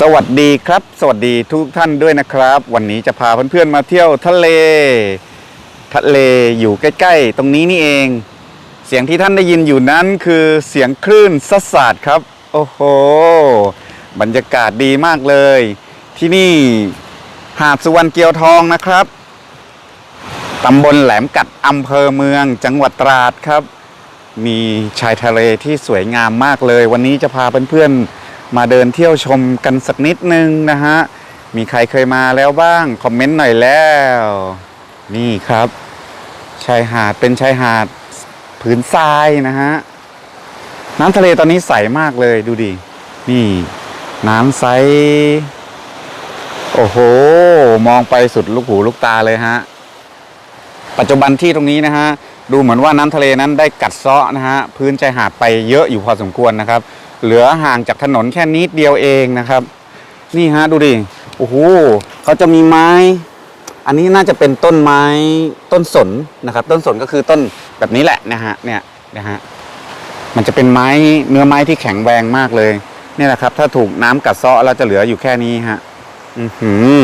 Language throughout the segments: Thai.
สวัสดีครับ สวัสดีทุกท่านด้วยนะครับ วันนี้จะพาเพื่อนๆมาเที่ยวทะเล ทะเลอยู่ใกล้ๆ ตรงนี้นี่เอง เสียงที่ท่านได้ยินอยู่นั้นคือเสียงคลื่นซัดสาดครับ โอ้โห บรรยากาศดีมากเลย ที่นี่หาดสุวรรณเกียวทองนะครับตำบลแหลมกัดอำเภอเมืองจังหวัดตราดครับ มีชายทะเลที่สวยงามมากเลย วันนี้จะพาเพื่อนๆ มาเดินเที่ยวชมกันสักนิดนึงนะฮะ มีใครเคยมาแล้วบ้าง คอมเมนต์หน่อยแล้ว นี่ครับ ชายหาดเป็นชายหาดผืนทรายนะฮะ น้ำทะเลตอนนี้ใสมากเลยดูดิ นี่ น้ำใส โอ้โห มองไปสุดลูกหูลูกตาเลยฮะ ปัจจุบันที่ตรงนี้นะฮะ ดูเหมือนว่าน้ำทะเลนั้นได้กัดเซาะนะฮะ พื้นชายหาดไปเยอะอยู่พอสมควรนะครับ เหลือห่างจากถนนแค่นิดเดียวเองนะครับ นี่ฮะดูดิโอ้โหเขาจะมีไม้ อันนี้น่าจะเป็นต้นไม้ต้นสนนะครับ ต้นสนก็คือต้นแบบนี้แหละนะฮะเนี่ยนะฮะมันจะเป็นไม้เนื้อไม้ที่แข็งแรงมากเลยนี่แหละครับ ถ้าถูกน้ำกัดเซาะเราจะเหลืออยู่แค่นี้ฮะอือหือ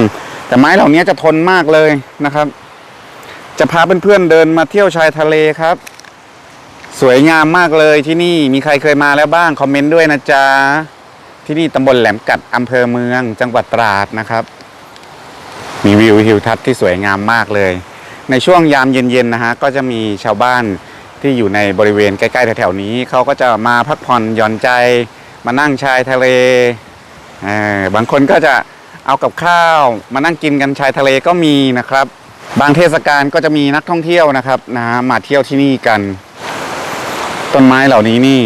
แต่ไม้เหล่านี้จะทนมากเลยนะครับ จะพาเพื่อนๆเดินมาเที่ยวชายทะเลครับ สวยงามมากเลยที่นี่มีใครเคยมาแล้วบ้างคอมเมนต์ด้วยนะจ๊ะ ที่นี่ตำบลแหลมกัดอำเภอเมืองจังหวัดตราดนะครับ มีวิวทิวทัศน์ที่สวยงามมากเลย ในช่วงยามเย็นๆนะฮะก็จะมีชาวบ้านที่อยู่ในบริเวณใกล้ๆแถวๆนี้เขาก็จะมาพักผ่อนหย่อนใจ มานั่งชายทะเลเบางคนก็จะเอากับข้าว มานั่งกินกันชายทะเลก็มีนะครับ บางเทศกาลก็จะมีนักท่องเที่ยวนะครับนะฮะมาเที่ยวที่นี่กัน ต้นไม้เหล่านี้นี่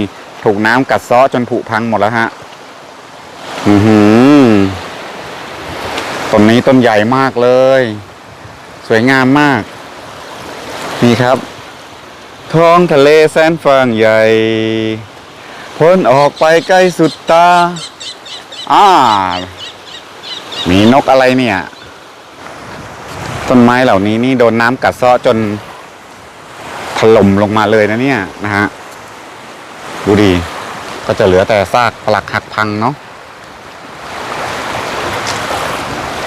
ถูกน้ำกัดเซาะจนผุพังหมดแล้วฮะ อือหือต้นนี้ต้นใหญ่มากเลย สวยงามมาก นี่ครับ ท้องทะเลแสนฟางใหญ่ พ้นออกไปใกล้สุดตา อ่า มีนกอะไรเนี่ย ต้นไม้เหล่านี้นี่โดนน้ำกัดเซาะจนถล่มลงมาเลยนะเนี่ยนะฮะ ดูดีก็จะเหลือแต่ซากปลักหักพังเนาะ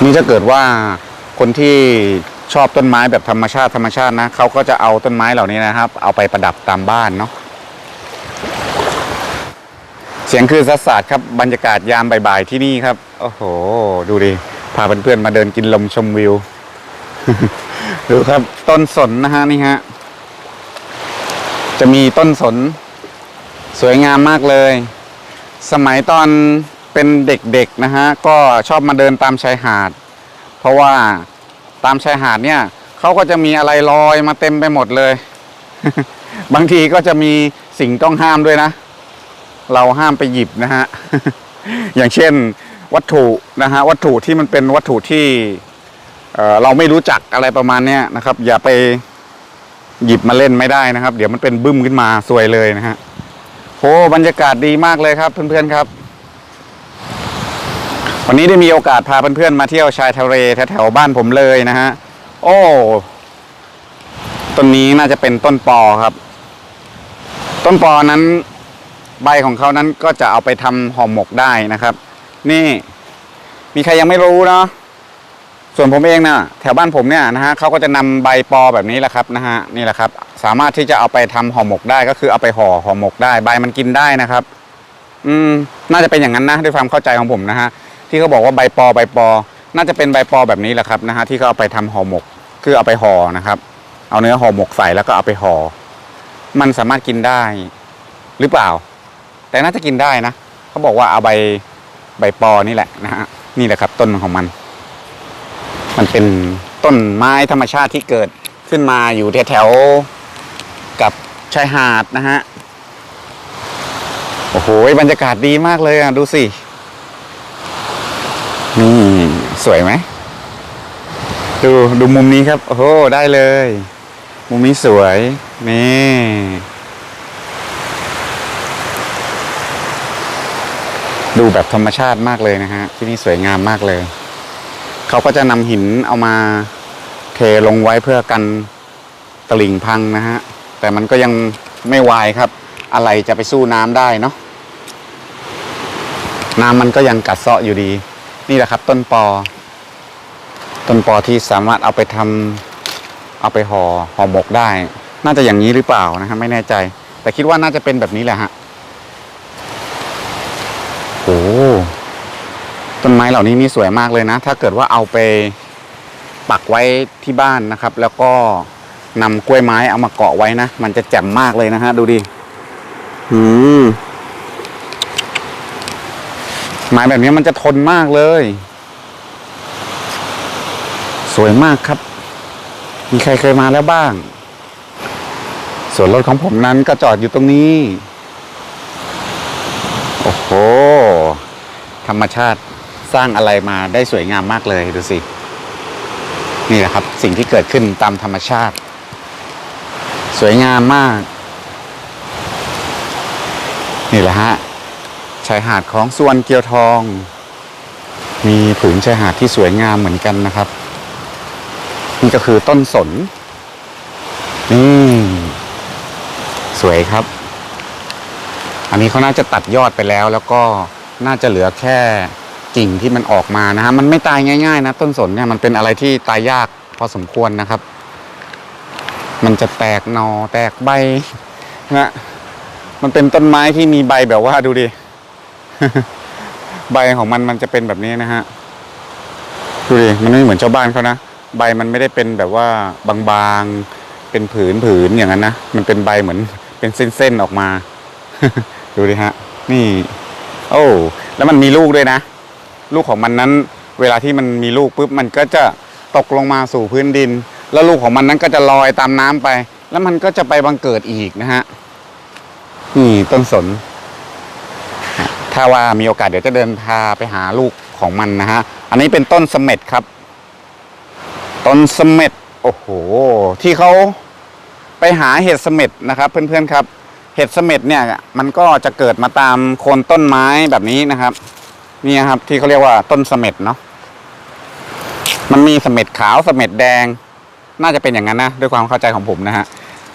นี่ถ้าเกิดว่าคนที่ชอบต้นไม้แบบธรรมชาติธรรมชาตินะเขาก็จะเอาต้นไม้เหล่านี้นะครับ เอาไปประดับตามบ้านเนาะเสียงคือสัสาดครับบรรยากาศยามบ่ายๆที่นี่ครับ โอ้โห ดูดิพาเพื่อนๆมาเดินกินลมชมวิว ดูครับต้นสนนะฮะนี่ฮะจะมีต้นสน สวยงามมากเลย สมัยตอนเป็นเด็กๆนะฮะก็ชอบมาเดินตามชายหาด เพราะว่าตามชายหาดเนี่ยเขาก็จะมีอะไรลอยมาเต็มไปหมดเลย บางทีก็จะมีสิ่งต้องห้ามด้วยนะ เราห้ามไปหยิบนะฮะ อย่างเช่นวัตถุนะฮะวัตถุที่มันเป็นวัตถุที่เเราไม่รู้จักอะไรประมาณนี้นะครับ อย่าไปหยิบมาเล่นไม่ได้นะครับ เดี๋ยวมันเป็นบึ้มขึ้นมาซวยเลยนะฮะ โหบรรยากาศดีมากเลยครับเพื่อนๆครับ วันนี้ได้มีโอกาสพาเพื่อนๆมาเที่ยวชายทะเลแถวๆบ้านผมเลยนะฮะ โอ้ต้นนี้น่าจะเป็นต้นปอครับ ต้นปอนั้น ใบของเขานั้นก็จะเอาไปทำห่อหมกได้นะครับ นี่ มีใครยังไม่รู้เนาะ ส่วนผมเองนะแถวบ้านผมเนี่ยนะฮะเขาก็จะนำใบปอแบบนี้แหละครับนะฮะนี่แหละครับ สามารถที่จะเอาไปทำห่อหมกได้ก็คือเอาไปห่อห่อหมกได้ ใบมันกินได้นะครับ อืมน่าจะเป็นอย่างนั้นนะด้วยความเข้าใจของผมนะฮะที่เขาบอกว่าใบปอใบปอ น่าจะเป็นใบปอแบบนี้แหละครับนะฮะที่เขาเอาไปทำห่อหมก คือเอาไปห่อนะครับ เอาเนื้อห่อหมกใส่แล้วก็เอาไปห่อมันสามารถกินได้ หรือเปล่า แต่น่าจะกินได้นะเขาบอกว่าเอาใบใบปอนี่แหละนะฮะนี่แหละครับ ต้นของมัน มันเป็นต้นไม้ธรรมชาติที่เกิดขึ้นมาอยู่แถวๆกับชายหาดนะฮะ โอ้โห บรรยากาศดีมากเลยอะ ดูสิ นี่ สวยไหม ดูดูมุมนี้ครับ โอ้โห ได้เลย มุมนี้สวย นี่ดูแบบธรรมชาติมากเลยนะฮะ ที่นี่สวยงามมากเลย เขาก็จะนำหินเอามาเทลงไว้เพื่อกันตลิ่งพังนะฮะ แต่มันก็ยังไม่วายครับ อะไรจะไปสู้น้ำได้เนาะน้ำมันก็ยังกัดเซาะอยู่ดี นี่แหละครับ ต้นปอ ต้นปอที่สามารถเอาไปทำเอาไปห่อห่อหมกได้ น่าจะอย่างนี้หรือเปล่านะครับไม่แน่ใจ แต่คิดว่าน่าจะเป็นแบบนี้แหละฮะโอ้ต้น ไม้เหล่านี้นี่สวยมากเลยนะ ถ้าเกิดว่าเอาไปปักไว้ที่บ้านนะครับ แล้วก็นำกล้วยไม้เอามาเกาะไว้นะ มันจะแจ่มมากเลยนะฮะ ดูดิอืมไม้แบบนี้มันจะทนมากเลย สวยมากครับ มีใครเคยมาแล้วบ้าง ส่วนรถของผมนั้นก็จอดอยู่ตรงนี้ โอ้โห ธรรมชาติ สร้างอะไรมาได้สวยงามมากเลยดูสิ นี่แหละครับสิ่งที่เกิดขึ้นตามธรรมชาติ สวยงามมาก นี่แหละฮะชายหาดของสวนเกียวทอง มีผืนชายหาดที่สวยงามเหมือนกันนะครับ นี่ก็คือต้นสนนี่สวยครับ อันนี้เขาน่าจะตัดยอดไปแล้วแล้วก็น่าจะเหลือแค่ กิ่งที่มันออกมานะฮะมันไม่ตายง่ายๆนะต้นสนเนี่ยมันเป็นอะไรที่ตายยากพอสมควรนะครับ มันจะแตกหนอแตกใบนะมันเป็นต้นไม้ที่มีใบแบบว่าดูดิ ใบของมันมันจะเป็นแบบนี้นะฮะดูดิมันไม่เหมือนชาวบ้านเขานะใบมันไม่ได้เป็นแบบว่าบางๆเป็นผืนผืนๆอย่างนั้นนะมันเป็นใบเหมือนเป็นเส้นๆออกมา ดูดิฮะ นี่ โอ้ แล้วมันมีลูกด้วยนะ ลูกของมันนั้น เวลาที่มันมีลูกปุ๊บมันก็จะตกลงมาสู่พื้นดิน แล้วลูกของมันนั้นก็จะลอยตามน้ำไป แล้วมันก็จะไปบังเกิดอีกนะฮะนี่ต้นสน ถ้าว่ามีโอกาสเดี๋ยวจะเดินพาไปหาลูกของมันนะฮะอันนี้เป็นต้นเสม็ดครับ ต้นเสม็ดโอ้โห ที่เขาไปหาเห็ดเสม็ดนะครับเพื่อนๆครับ เห็ดเสม็ดเนี่ยมันก็จะเกิดมาตามโคนต้นไม้แบบนี้นะครับ นี่ครับ ที่เขาเรียกว่าต้นเสม็ดเนาะมันมีเสม็ดขาวเสม็ดแดง น่าจะเป็นอย่างนั้นนะด้วยความเข้าใจของผมนะฮะ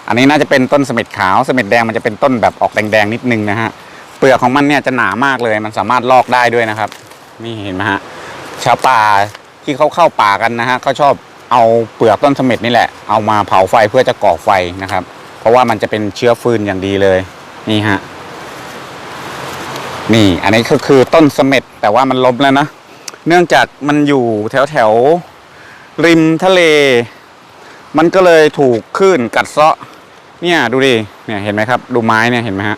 อันนี้น่าจะเป็นต้นเสม็ดขาวเสม็ดแดงมันจะเป็นต้นแบบออกแดงๆนิดนึงนะฮะเปลือกของมันเนี่ยจะหนามากเลย มันสามารถลอกได้ด้วยนะครับ นี่เห็นไหมฮะชาวป่าที่เขาเข้าป่ากันนะฮะเขาชอบเอาเปลือกต้นเสม็ดนี่แหละเอามาเผาไฟเพื่อจะก่อไฟนะครับ เพราะว่ามันจะเป็นเชื้อฟืนอย่างดีเลย นี่ฮะ นี่อันนี้ก็คือต้นเสม็ดแต่ว่ามันล้มแล้วนะ เนื่องจากมันอยู่แถวแถวริมทะเล มันก็เลยถูกคลื่นกัดเซาะ เนี่ยดูดิ เนี่ยเห็นไหมครับ ดูไม้เนี่ยเห็นไหมฮะ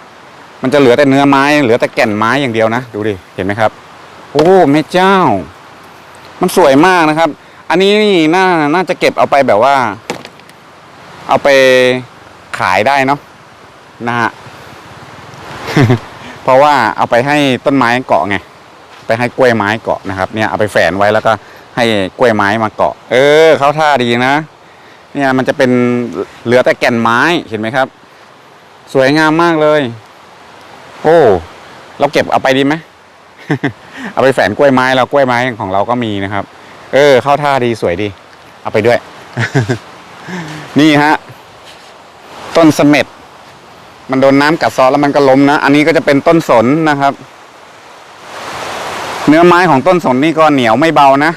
มันจะเหลือแต่เนื้อไม้ เหลือแต่แก่นไม้อย่างเดียวนะ ดูดิ เห็นไหมครับ โอ้แม่เจ้า มันสวยมากนะครับ อันนี้นี่น่า น่าจะเก็บเอาไปแบบว่า เอาไปขายได้เนาะ นะฮะ เพราะว่าเอาไปให้ต้นไม้เกาะไง ไปให้กล้วยไม้เกาะนะครับ เนี่ยเอาไปแฝนไว้แล้วก็ให้กล้วยไม้มาเกาะ เออเข้าท่าดีนะ เนี่ยมันจะเป็นเหลือแต่แก่นไม้เห็นไหมครับ สวยงามมากเลย โอ้เราเก็บเอาไปดีไหมเอาไปแฝนกล้วยไม้เรากล้วยไม้ของเราก็มีนะครับ เออ เข้าท่าดีสวยดี เอาไปด้วย นี่ฮะ ต้นเสม็ด มันโดนน้ำกัดเซอแล้วมันก็ล้มนะ อันนี้ก็จะเป็นต้นสนนะครับ เนื้อไม้ของต้นสนนี่ก็เหนียวไม่เบานะ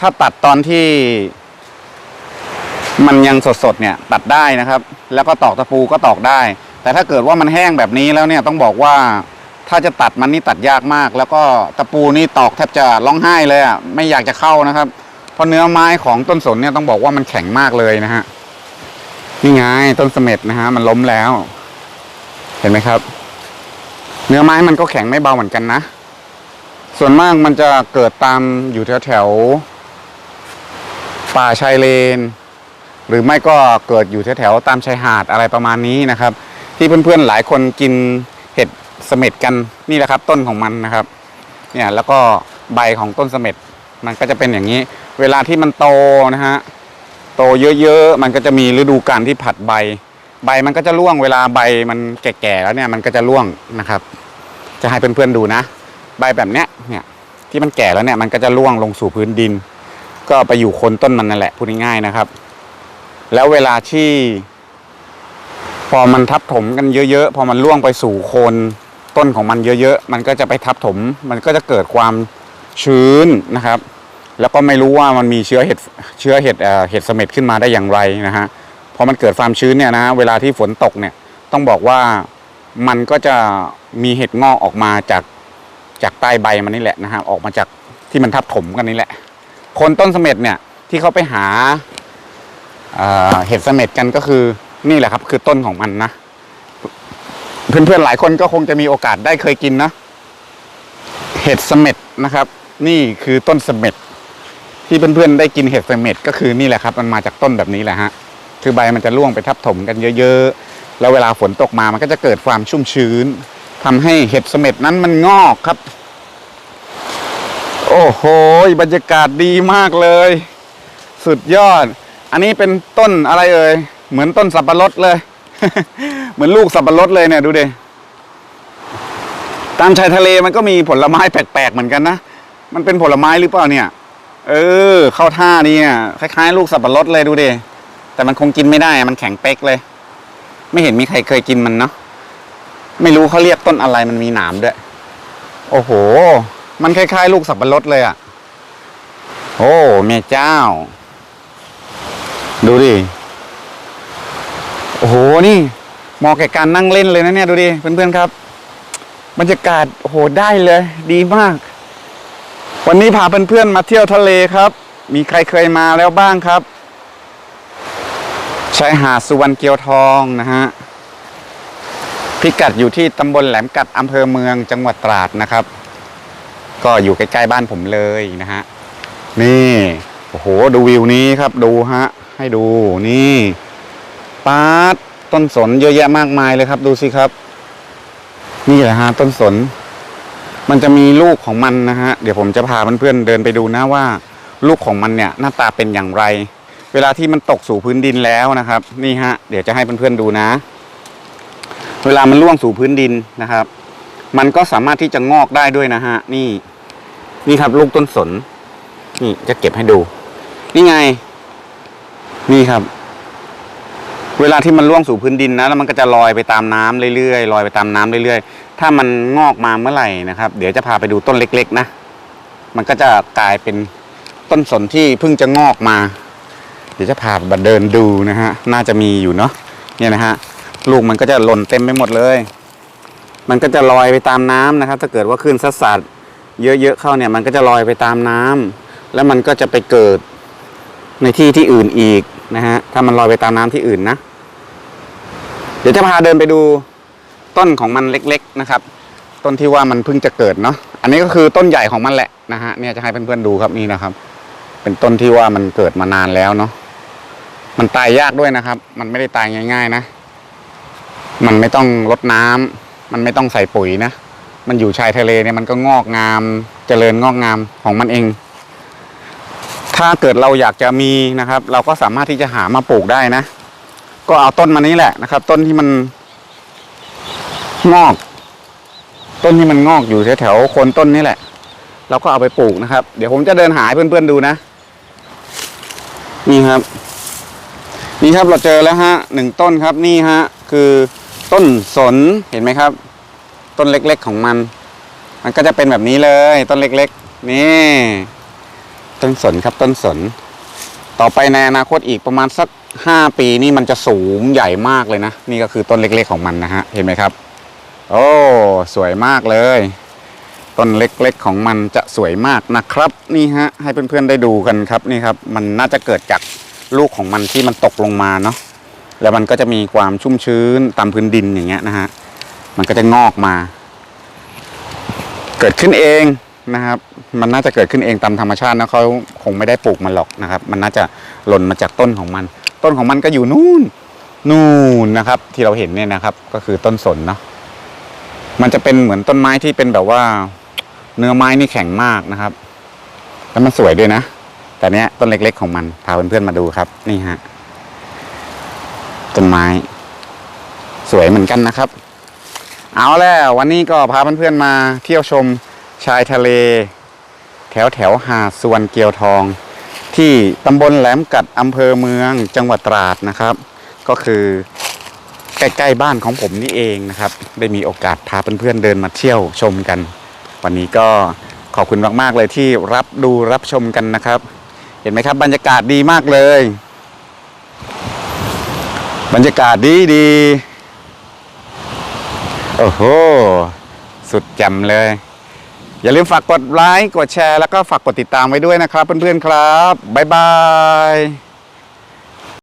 ถ้าตัดตอนที่ มันยังสดๆเนี่ย ตัดได้นะครับ แล้วก็ตอกตะปูก็ตอกได้ แต่ถ้าเกิดว่ามันแห้งแบบนี้แล้วเนี่ยต้องบอกว่าถ้าจะตัดมันนี่ตัดยากมาก แล้วก็ตะปูนี่ตอกแทบจะร้องไห้เลยอะไม่อยากจะเข้านะครับ เพราะเนื้อไม้ของต้นสนเนี่ยต้องบอกว่ามันแข็งมากเลยนะฮะนี่ไงต้นเสม็ดนะฮะมันล้มแล้ว ห็นไหมครับ เนื้อไม้มันก็แข็งไม่เบาเหมือนกันนะ ส่วนมากมันจะเกิดตามอยู่แถวแถวป่าชายเลน หรือไม่ก็เกิดอยู่แถวๆตามชายหาดอะไรประมาณนี้นะครับ ที่เพื่อนๆหลายคนกินเห็ดเสม็ดกันนี่แหละครับ ต้นของมันนะครับเนี่ยแล้วก็ใบของต้นเสม็ดมันก็จะเป็นอย่างนี้ เวลาที่มันโตนะฮะโตเยอะๆ มันก็จะมีฤดูกาลที่ผัดใบ ใบมันก็จะร่วงเวลาใบมันแก่ๆแล้วเนี่ยมันก็จะร่วงนะครับ จะให้เพื่อนๆดูนะ ใบแบบเนี้ยเนี่ยที่มันแก่แล้วเนี่ยมันก็จะร่วงลงสู่พื้นดิน ก็ไปอยู่โคนต้นมันนั่นแหละพูดง่ายๆนะครับ แล้วเวลาที่ พอมันทับถมกันเยอะๆพอมันล่วงไปสู่โคนต้นของมันเยอะๆมันก็จะไปทับถม มันก็จะเกิดความชื้นนะครับ แล้วก็ไม่รู้ว่ามันมีเชื้อเห็ดเชื้อเห็ดเอ่อเห็ดเสม็ดขึ้นมาได้อย่างไรนะฮะ พอมันเกิดความชื้นเนี่ยนะเวลาที่ฝนตกเนี่ยต้องบอกว่ามันก็จะมีเห็ดงอกออกมาจากจากใต้ใบมันนี่แหละนะฮะออกมาจากที่มันทับถมกันนี่แหละ คนต้นเสม็ดเนี่ยที่เขาไปหาเห็ดเสม็ดกันก็คือนี่แหละครับ คือต้นของมันนะเพื่อนๆหลายคนก็คงจะมีโอกาสได้เคยกินนะเห็ดเสม็ดนะครับ นี่คือต้นเสม็ดที่เพื่อนๆได้กินเห็ดเสม็ดก็คือนี่แหละครับ มันมาจากต้นแบบนี้แหละฮะ คือใบมันจะร่วงไปทับถมกันเยอะๆ แล้วเวลาฝนตกมามันก็จะเกิดความชุ่มชื้นทำให้เห็ดเสม็ดนั้นมันงอกครับ โอ้โห บรรยากาศดีมากเลย สุดยอด อันนี้เป็นต้นอะไรเอ่ย เหมือนต้นสับปะรดเลย เหมือนลูกสับปะรดเลยเนี่ยดูดิตามชายทะเลมันก็มีผลไม้แปลกๆเหมือนกันนะ มันเป็นผลไม้หรือเปล่าเนี่ย เออ เข้าท่านี่คล้ายๆ ลูกสับปะรดเลยดูดิ แต่มันคงกินไม่ได้ มันแข็งเป๊กเลย ไม่เห็นมีใครเคยกินมันเนาะไม่รู้เขาเรียกต้นอะไรมันมีหนามด้วย โอ้โห มันคล้ายๆ ลูกสับปะรดเลยอะ โอ้แม่เจ้า ดูดิ โอ้โห นี่เหมาะแก่การนั่งเล่นเลยนะเนี่ย ดูดิ เพื่อนๆครับ บรรยากาศโอ้โหได้เลย ดีมาก วันนี้พาเพื่อนๆมาเที่ยวทะเลครับ มีใครเคยมาแล้วบ้างครับายหาดสุวรรณเกียวทองนะฮะพิกัดอยู่ที่ตำบลแหลมกัดอำเภอเมืองจังหวัดตราดนะครับ ก็อยู่ใกล้ๆบ้านผมเลยนะฮะนี่โอ้โหดูวิวนี้ครับดูฮะให้ดูนี่ป๊าดต้นสนเยอะแยะมากมายเลยครับ ดูสิครับ นี่แหละฮะต้นสน มันจะมีลูกของมันนะฮะเดี๋ยวผมจะพาเพื่อนๆเดินไปดูนะว่า ลูกของมันเนี่ยหน้าตาเป็นอย่างไร เวลาที่มันตกสู่พื้นดินแล้วนะครับ นี่ฮะ เดี๋ยวจะให้เพื่อนๆดูนะ เวลามันล่วงสู่พื้นดินนะครับ มันก็สามารถที่จะงอกได้ด้วยนะฮะ นี่ นี่ครับลูกต้นสน นี่จะเก็บให้ดู นี่ไง นี่ครับ เวลาที่มันล่วงสู่พื้นดินนะ แล้วมันก็จะลอยไปตามน้ำเรื่อยๆลอยไปตามน้ำเรื่อยๆ ถ้ามันงอกมาเมื่อไหร่นะครับ เดี๋ยวจะพาไปดูต้นเล็ก ๆ นะ มันก็จะกลายเป็นต้นสนที่เพิ่งจะงอกมา เดี๋ยวจะพาไปเดินดูนะฮะ น่าจะมีอยู่เนาะเนี่ยนะฮะลูกมันก็จะหล่นเต็มไปหมดเลย มันก็จะลอยไปตามน้ำนะครับ ถ้าเกิดว่าคลื่นซัดสาดเยอะๆเข้าเนี่ย มันก็จะลอยไปตามน้ำแล้วมันก็จะไปเกิดในที่ที่อื่นอีกนะฮะถ้ามันลอยไปตามน้ำที่อื่นนะ เดี๋ยวจะพาเดินไปดูต้นของมันเล็ก ๆนะครับ ต้นที่ว่ามันเพิ่งจะเกิดเนาะอันนี้ก็คือต้นใหญ่ของมันแหละนะฮะเนี่ยจะให้เพื่อนๆดูครับนี่นะครับ เป็นต้นที่ว่ามันเกิดมานานแล้วเนาะ มันตายยากด้วยนะครับ มันไม่ได้ตายง่าย ๆ นะ มันไม่ต้องรดน้ำมันไม่ต้องใส่ปุ๋ยนะ มันอยู่ชายทะเลเนี่ยมันก็งอกงามเจริญงอกงามของมันเอง ถ้าเกิดเราอยากจะมีนะครับ เราก็สามารถที่จะหามาปลูกได้นะ ก็เอาต้นมันนี้แหละนะครับ ต้นที่มันงอก ต้นที่มันงอกอยู่แถวๆโคนต้นนี่แหละ เราก็เอาไปปลูกนะครับ เดี๋ยวผมจะเดินหาให้เพื่อนๆดูนะ นี่ครับ นี่ครับเราเจอแล้วฮะหนึ่งต้นครับนี่ฮะคือต้นสนเห็นไหมครับ ต้นเล็กๆของมัน มันก็จะเป็นแบบนี้เลยต้นเล็กๆนี่ต้นสนครับต้นสน ต่อไปในอนาคตอีกประมาณสักห้าปีนี่มันจะสูงใหญ่มากเลยนะ นี่ก็คือต้นเล็กๆของมันนะฮะเห็นไหมครับ โอ้สวยมากเลยต้นเล็กๆของมันจะสวยมากนะครับ นี่ฮะให้เพื่อนๆได้ดูกันครับนี่ครับ มันน่าจะเกิดจาก ลูกของมันที่มันตกลงมาเนาะแล้วมันก็จะมีความชุ่มชื้นตามพื้นดินอย่างเงี้ยนะฮะมันก็จะงอกมา เกิดขึ้นเองนะครับ มันน่าจะเกิดขึ้นเองตามธรรมชาตินะเขาคงไม่ได้ปลูกมันหรอกนะครับ มันน่าจะหล่นมาจากต้นของมัน ต้นของมันก็อยู่นู่นนู่นนะครับ ที่เราเห็นเนี่ยนะครับ ก็คือต้นสนเนาะมันจะเป็นเหมือนต้นไม้ที่เป็นแบบว่า เนื้อไม้นี่แข็งมากนะครับ แล้วมันสวยด้วยนะ แต่เนี้ยต้นเล็ก ๆ ของมันพาเพื่อนๆมาดูครับ นี่ฮะต้นไม้ สวยเหมือนกันนะครับ เอาแล้ววันนี้ก็พาเพื่อนๆมาเที่ยวชมชายทะเล แถวแถวหาดสวนเกียวทอง ที่ตำบลแหลมกัดอำเภอเมืองจังหวัดตราดนะครับ ก็คือใใกล้ๆบ้านของผมนี่เองนะครับ ได้มีโอกาสพาเพื่อนๆเดินมาเที่ยวชมกัน วันนี้ก็ขอบคุณมากๆเลยที่รับดูรับชมกันนะครับ เห็นไหมครับ บรรยากาศดีมากเลย บรรยากาศดีดี โอ้โห สุดจำเลย อย่าลืมฝากกดไลค์ กดแชร์ แล้วก็ฝากกดติดตามไว้ด้วยนะครับ เพื่อนๆครับ บ๊ายบาย